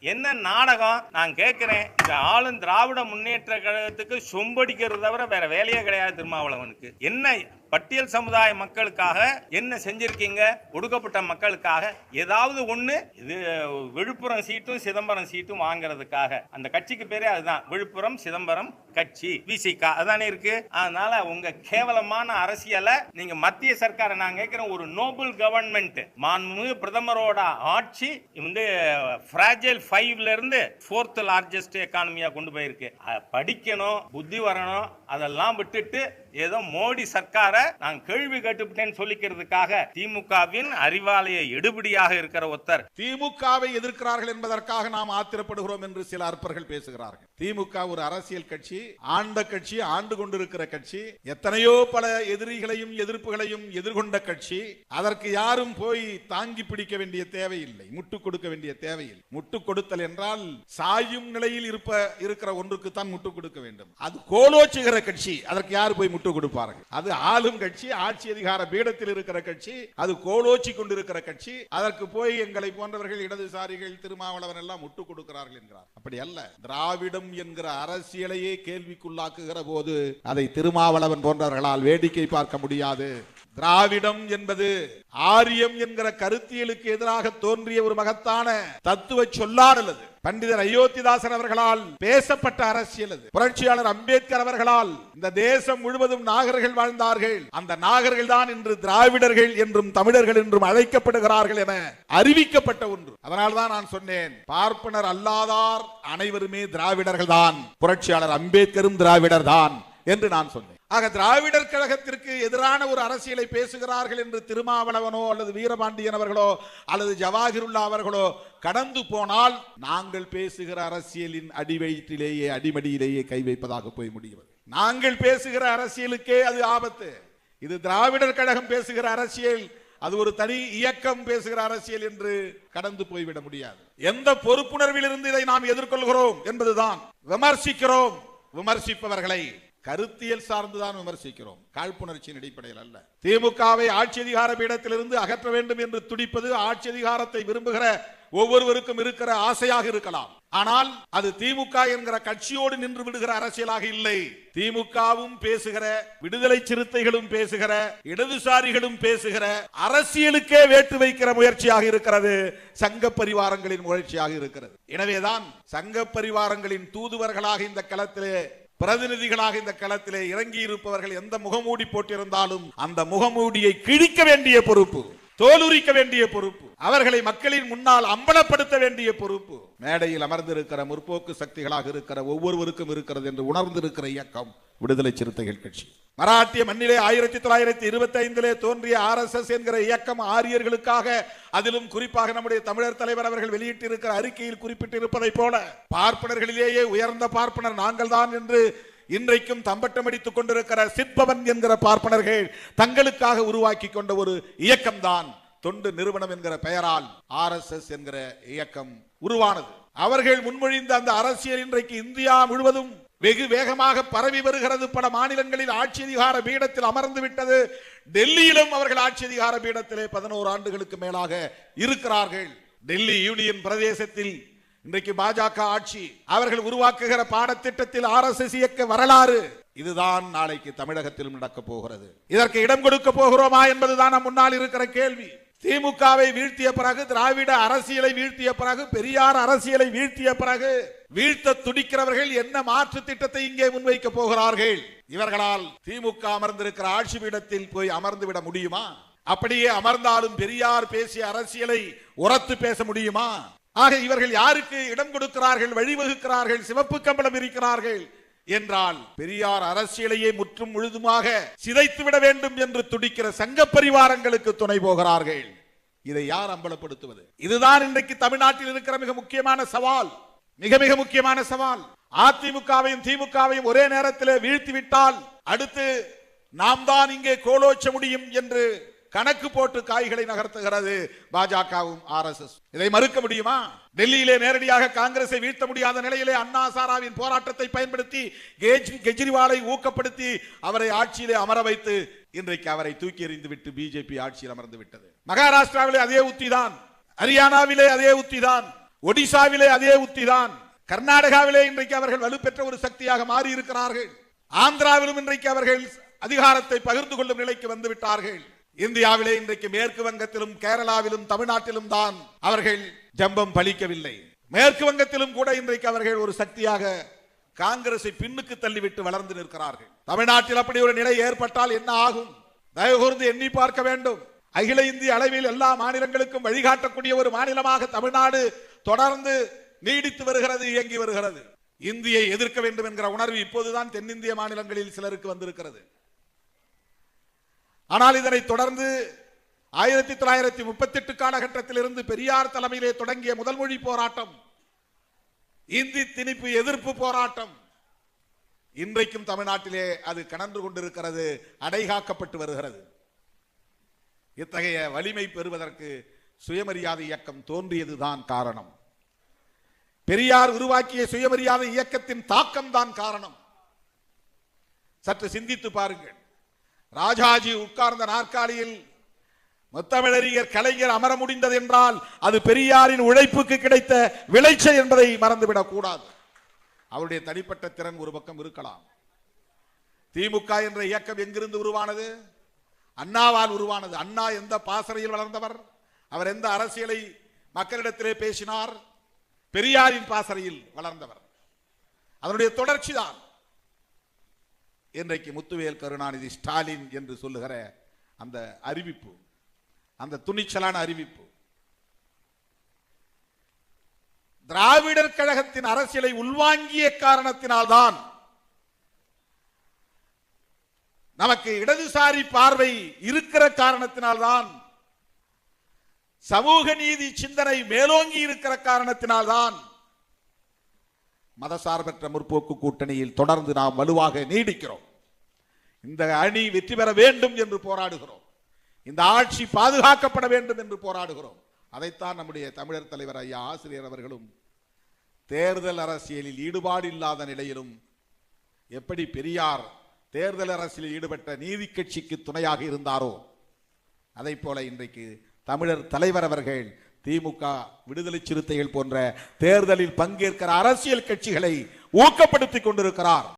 என்ன நாடகம்? நான் கேட்கிறேன். இந்த ஆளும் திராவிட முன்னேற்ற கழகத்துக்கு சொம்படிக்கிறது தவிர வேற வேலையே கிடையாது திருமாவளவனுக்கு. என்ன பட்டியல் சமுதாய மக்களுக்காக என்ன செஞ்சிருக்கீங்க? ஒடுக்கப்பட்ட மக்களுக்காக ஏதாவது ஒண்ணு இது விழுப்புரம் சீட்டும் சிதம்பரம் சீட்டும் வாங்குறதுக்காக. அந்த கட்சிக்கு பேரே அதுதான். விழுப்புரம் சிதம்பரம் கட்சி விசிகா அதானே இருக்கு? அதனால உங்க கேவலமான அரசியலை நீங்க மத்திய சர்க்காரை நான் கேட்கிறேன் ஒரு நோபல் கவர்மெண்ட் மாண்புமிகு பிரதமரோட ஆட்சி வந்து ஃப்ராஜைல் ஃபைவ்ல இருந்து ஃபோர்த் லார்ஜஸ்ட் எக்கானமியா கொண்டு போயிருக்கு. படிக்கணும் புத்தி வரணும் அதெல்லாம் விட்டுட்டு ஏதோ மோடி சர்க்காரை நான் கேள்வி கேட்டுவிட்டேன்னு சொல்லிக்கிறதுக்காக திமுகவின் அறிவாலய எடுபடியாக இருக்கிற ஒருத்தர். திமுகவை எதிர்க்கிறார்கள் என்பதற்காக நாம் ஆத்திரப்படுகிறோம் என்று சில அற்பர்கள் பேசுகிறார்கள். திமுக ஒரு அரசியல் கட்சி ஆண்ட கட்சி ஆண்டு கொண்டிருக்கிற கட்சி எத்தனையோ பல எதிரிகளையும் எதிர்ப்புகளையும் எதிர்கொண்ட கட்சி அதற்கு யாரும் போய் தாங்கி பிடிக்க வேண்டிய தேவையில்லை முட்டு கொடுக்க வேண்டிய தேவையில்லை. முட்டு கொடுத்தல் என்றால் சாயும் நிலையில் இருப்ப இருக்கிற ஒன்றுக்கு தான் முட்டு கொடுக்க வேண்டும். அது கோலோச்சுகிற கட்சி அதற்கு யார் போய் முட்டு கொடுப்பார்கள். அது ஆளும் கட்சி ஆட்சி அதிகார பீடத்தில் இருக்கிற கட்சி அது கோலோச்சி கொண்டிருக்கிற கட்சி. அதற்கு போய் எங்களை போன்றவர்கள் இடதுசாரிகள் திருமாவளவன் எல்லாம் முட்டு கொடுக்கிறார்கள் என்கிறார். அப்படி அல்ல. திராவிடம் என்கிற அரசியலையே கேள்விக்குள்ளாக்குகிற போது அதை திருமாவளவன் போன்றவர்களால் வேடிக்கை பார்க்க முடியாது. திராவிடம் என்பது ஆரியம் என்கிற கருத்தியலுக்கு எதிராக தோன்றிய ஒரு மகத்தான தத்துவ சொல்லாடல் அது பண்டிதர் அயோத்திதாசன் அவர்களால் பேசப்பட்ட அரசியல் அது. புரட்சியாளர் அம்பேத்கர் அவர்களால் இந்த தேசம் முழுவதும் நாகர்கள் வாழ்ந்தார்கள். அந்த நாகர்கள் தான் இன்று திராவிடர்கள் என்றும் தமிழர்கள் என்றும் அழைக்கப்படுகிறார்கள் என அறிவிக்கப்பட்ட ஒன்று. அதனால்தான் நான் சொன்னேன் பார்ப்பனர் அல்லாதார் அனைவருமே திராவிடர்கள் தான். புரட்சியாளர் அம்பேத்கரும் திராவிடர் தான் என்று நான் சொன்னேன். ஆக திராவிடர் கழகத்திற்கு எதிரான ஒரு அரசியலை பேசுகிறார்கள் என்று திருமாவளவனோ அல்லது வீரபாண்டியன் அவர்களோ அல்லது ஜவாஹிருல்லா அவர்களோ கடந்து போனால் நாங்கள் பேசுகிற அரசியலின் அடிவயிற்றிலேயே அடிமடியிலேயே கை வைப்பதாக போய் முடியும். நாங்கள் பேசுகிற அரசியலுக்கே அது ஆபத்து. இது திராவிடர் கழகம் பேசுகிற அரசியல். அது ஒரு தனி இயக்கம் பேசுகிற அரசியல் என்று கடந்து போய்விட முடியாது. எந்த பொறுப்புணர்வில் இருந்து இதை நாம் எதிர்கொள்கிறோம் என்பதுதான். விமர்சிக்கிறோம். விமர்சிப்பவர்களை கருத்தியல் சார்ந்துதான் விமர்சிக்கிறோம். காழ்ப்புணர்ச்சியின் அடிப்படையில் அல்ல. திமுகவை ஆட்சி அதிகார பீடத்திலிருந்து அகற்ற வேண்டும் என்று துடிப்பது ஆட்சி அதிகாரத்தை விரும்புகிற ஒவ்வொருவருக்கும் இருக்கிற ஆசையாக இருக்கலாம். ஆனால் அது திமுக என்கிற கட்சியோடு நின்று விடுகிற அரசியலாக இல்லை. திமுகவும் பேசுகிற விடுதலை சிறுத்தைகளும் பேசுகிற இடதுசாரிகளும் பேசுகிற அரசியலுக்கே வேட்டு வைக்கிற முயற்சியாக இருக்கிறது. சங்க பரிவாரங்களின் முயற்சியாக இருக்கிறது. எனவேதான் சங்க பரிவாரங்களின் தூதுவர்களாக இந்த களத்திலே பிரதிநிதிகளாக இந்த களத்திலே இறங்கி இருப்பவர்கள் எந்த முகமூடி போட்டிருந்தாலும் அந்த முகமூடியை கிழிக்க வேண்டிய பொறுப்பு தோலுரிக்க வேண்டிய பொறுப்பு அவர்களை மக்களின் முன்னால் அம்பலப்படுத்த வேண்டிய பொறுப்பு மேடையில் அமர்ந்திருக்கிற முற்போக்கு சக்திகளாக இருக்கிற ஒவ்வொருவருக்கும் இருக்கிறது என்று உணர்ந்திருக்கிற இயக்கம் விடுதலை சிறுத்தைகள் கட்சி. மராட்டிய மண்ணிலே ஆயிரத்தி தொள்ளாயிரத்தி இருபத்தி ஐந்திலே தோன்றிய ஆர் எஸ் எஸ் என்கிற இயக்கம் ஆரியர்களுக்காக அதிலும் குறிப்பாக நம்முடைய தமிழர் தலைவர் அவர்கள் வெளியிட்டிருக்கிற அறிக்கையில் குறிப்பிட்டிருப்பதை போல பார்ப்பனர்களிலேயே உயர்ந்த பார்ப்பனர் நாங்கள் தான் என்று இன்றைக்கும் தம்பட்டம் அடித்துக் கொண்டிருக்கிற சிற்பவன் என்கிற பார்ப்பனர்கள் தங்களுக்காக உருவாக்கி கொண்ட ஒரு இயக்கம்தான் தொண்டு நிறுவனம் என்கிற பெயரால் ஆர் எஸ் எஸ் என்கிற இயக்கம் உருவானது. அவர்கள் முன்மொழிந்த அந்த அரசியல் இன்றைக்கு இந்தியா முழுவதும் வெகு வேகமாக பரவி வருகிறது. பல மாநிலங்களில் ஆட்சி அதிகார பீடத்தில் அமர்ந்து விட்டது. டெல்லியிலும் அவர்கள் ஆட்சி அதிகார பீடத்திலே பதினோரு ஆண்டுகளுக்கு மேலாக இருக்கிறார்கள். டெல்லி யூனியன் பிரதேசத்தில் இன்றைக்கு பாஜக ஆட்சி. அவர்கள் உருவாக்குகிற பாடத்திட்டத்தில் ஆர் எஸ் எஸ் இயக்க வரலாறு. இதுதான் நாளைக்கு தமிழகத்திலும் நடக்க போகிறது. இதற்கு இடம் கொடுக்க போகிறோமா என்பதுதான் முன்னால் இருக்கிற கேள்வி. திமுகவை வீழ்த்திய பிறகு திராவிட அரசியலை வீழ்த்திய பிறகு பெரியார் அரசியலை வீழ்த்திய பிறகு வீழ்த்த துடிக்கிறவர்கள் என்ன மாற்று திட்டத்தை இங்கே முன்வைக்க போகிறார்கள்? இவர்களால் திமுக அமர்ந்திருக்கிற ஆட்சி பீடத்தில் போய் அமர்ந்து விட முடியுமா? அப்படியே அமர்ந்தாலும் பெரியார் பேசிய அரசியலை உரத்து பேச முடியுமா? ஆக இவர்கள் யாருக்கு இடம் கொடுக்கிறார்கள் வழிவகுக்கிறார்கள் சிவப்பு கம்பளம் இருக்கிறார்கள்? என்றால் பெரியார் அரசியலையே முற்றும் முழுதுமாக சிதைத்து விட வேண்டும் என்று துடிக்கிற சங்க பரிவாரங்களுக்கு துணை போகிறார்கள். இதை யார் அம்பலப்படுத்துவது? இதுதான் இன்றைக்கு தமிழ்நாட்டில் இருக்கிற மிக முக்கியமான சவால். மிக மிக முக்கியமான சவால். அதிமுகவையும் திமுகவையும் ஒரே நேரத்தில் வீழ்த்தி விட்டால் அடுத்து நாம் தான் இங்கே கோலோச்ச முடியும் என்று கணக்கு போட்டு காய்களை நகர்த்துகிறது பாஜகவும் ஆர் எஸ் எஸ். இதை மறுக்க முடியுமா? டெல்லியிலே நேரடியாக காங்கிரஸை வீழ்த்த முடியாத நிலையிலே அண்ணா சாராவின் போராட்டத்தை பயன்படுத்தி கெஜ்ரிவாலை ஊக்கப்படுத்தி அவரை ஆட்சியிலே அமர வைத்து இன்றைக்கு அவரை தூக்கி எறிந்து விட்டு பிஜேபி ஆட்சியில் அமர்ந்து விட்டது. மகாராஷ்டிராவிலே அதே உத்திதான். ஹரியானாவிலே அதே உத்திதான். ஒடிசாவிலே அதே உத்திதான். கர்நாடகாவிலே இன்றைக்கு அவர்கள் வலுப்பெற்ற ஒரு சக்தியாக மாறி இருக்கிறார்கள் ஆந்திராவிலும் இன்றைக்கு அவர்கள் அதிகாரத்தை பகிர்ந்து கொள்ளும் நிலைக்கு வந்து விட்டார்கள். இந்தியாவிலே இன்றைக்கு மேற்கு வங்கத்திலும் கேரளாவிலும் தமிழ்நாட்டிலும் தான் அவர்கள் ஜம்பம் பலிக்கவில்லை. மேற்கு வங்கத்திலும் கூட இன்றைக்கு அவர்கள் ஒரு சக்தியாக காங்கிரஸை பின்னுக்கு தள்ளிவிட்டு வளர்ந்து நிற்கிறார்கள். தமிழ்நாட்டில் அப்படி ஒரு நிலை ஏற்பட்டால் என்ன ஆகும்? தயவு கூர்ந்து எண்ணி பார்க்க வேண்டும். அகில இந்திய அளவில் எல்லா மாநிலங்களுக்கும் வழிகாட்டக்கூடிய ஒரு மாநிலமாக தமிழ்நாடு தொடர்ந்து நீடித்து வருகிறது இயங்கி வருகிறது. இந்தியை எதிர்க்க வேண்டும் என்கிற உணர்வு இப்போதுதான் தென்னிந்திய மாநிலங்களில் சிலருக்கு வந்திருக்கிறது. ஆனால் இதனை தொடர்ந்து ஆயிரத்தி தொள்ளாயிரத்தி முப்பத்தி எட்டு காலகட்டத்திலிருந்து பெரியார் தலைமையிலே தொடங்கிய முதல் மொழி போராட்டம் இந்தி திணிப்பு எதிர்ப்பு போராட்டம். இன்றைக்கும் தமிழ்நாட்டிலே அது கணன்று கொண்டிருக்கிறது அடைகாக்கப்பட்டு வருகிறது. இத்தகைய வலிமை பெறுவதற்கு சுயமரியாதை இயக்கம் தோன்றியதுதான் காரணம். பெரியார் உருவாக்கிய சுயமரியாதை இயக்கத்தின் தாக்கம் தான் காரணம். சற்று சிந்தித்து பாருங்கள். ராஜாஜி உட்கார்ந்த நாற்காலியில் முத்தமிழறிஞர் கலைஞர் அமர முடிந்தது என்றால் அது பெரியாரின் உழைப்புக்கு கிடைத்த விளைச்சல் என்பதை மறந்துவிடக் கூடாது. அவருடைய தனிப்பட்ட திறன் ஒரு பக்கம் இருக்கலாம். திமுக என்ற இயக்கம் எங்கிருந்து உருவானது? அண்ணாவால் உருவானது. அண்ணா எந்த பாசறையில் வளர்ந்தவர்? அவர் எந்த அரசியலை மக்களிடத்திலே பேசினார்? பெரியாரின் பாசறையில் வளர்ந்தவர். அதனுடைய தொடர்ச்சி தான். இன்றைக்கு முத்துவேல் கருணாநிதி ஸ்டாலின் என்று சொல்லுகிற அந்த அறிவிப்பு அந்த துணிச்சலான அறிவிப்பு. திராவிடர் கழகத்தின் அரசியலை உள்வாங்கிய காரணத்தினால்தான் நமக்கு இடதுசாரி பார்வை இருக்கிற காரணத்தினால்தான் சமூக நீதி சிந்தனை மேலோங்கி இருக்கிற காரணத்தினால்தான் மதசார்பற்ற முற்போக்கு கூட்டணியில் தொடர்ந்து நாம் வலுவாக நீடிக்கிறோம். இந்த அணி வெற்றி பெற வேண்டும் என்று போராடுகிறோம். இந்த ஆட்சி பாதுகாக்கப்பட வேண்டும் என்று போராடுகிறோம். அதைத்தான் நம்முடைய தமிழர் தலைவர் ஐயா ஆசிரியர் அவர்களும் தேர்தல் அரசியலில் ஈடுபாடு இல்லாத நிலையிலும் எப்படி பெரியார் தேர்தல் அரசியலில் ஈடுபட்ட நீதி கட்சிக்கு துணையாக இருந்தாரோ அதை போல இன்றைக்கு தமிழர் தலைவர் அவர்கள் திமுக விடுதலை சிறுத்தைகள் போன்ற தேர்தலில் பங்கேற்கிற அரசியல் கட்சிகளை ஊக்கப்படுத்திக் கொண்டிருக்கிறார்.